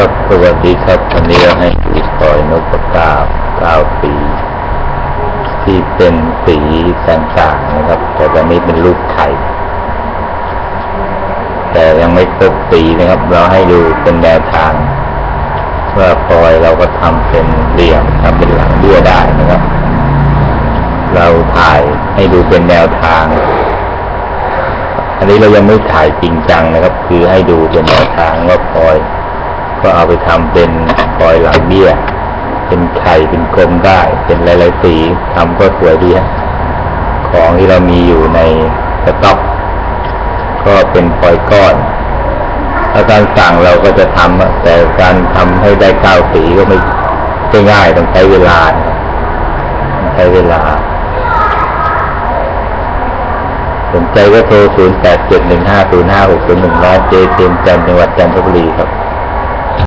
ครับสวัสดีครับวันนี้เราให้ดูซอยนกกาบเก้าสี ที่เป็นสีต่างๆนะครับ แต่ตอนนี้เป็นรูปไข่ แต่ยังไม่ครบสีนะครับ เราให้ดูเป็นแนวทางว่าพลอยเราก็ทำเป็นเหลี่ยมทำเป็นหลังเบี้ยได้นะครับ เราถ่ายให้ดูเป็นแนวทาง อันนี้เรายังไม่ถ่ายจริงจังนะครับ คือให้ดูเป็นแนวทางว่าพลอย ก็เอาไปทำเป็นพลอยหลังเบี้ย เป็นไข่เป็นกลมได้ เป็นหลายๆสีทำก็สวยดีฮะของที่เรามีอยู่ในสต็อกก็เป็นพลอยก้อนถ้าการสั่งเราก็จะทำอะแต่การทำให้ได้เก้าสีก็ไม่ใช่ง่ายต้องใช้เวลาใช้เวลาสนใจก็โทร 0 8 7 1 5 0 5 6 0 1 0เจเจมจันทร์จังหวัดจันทบุรีครับ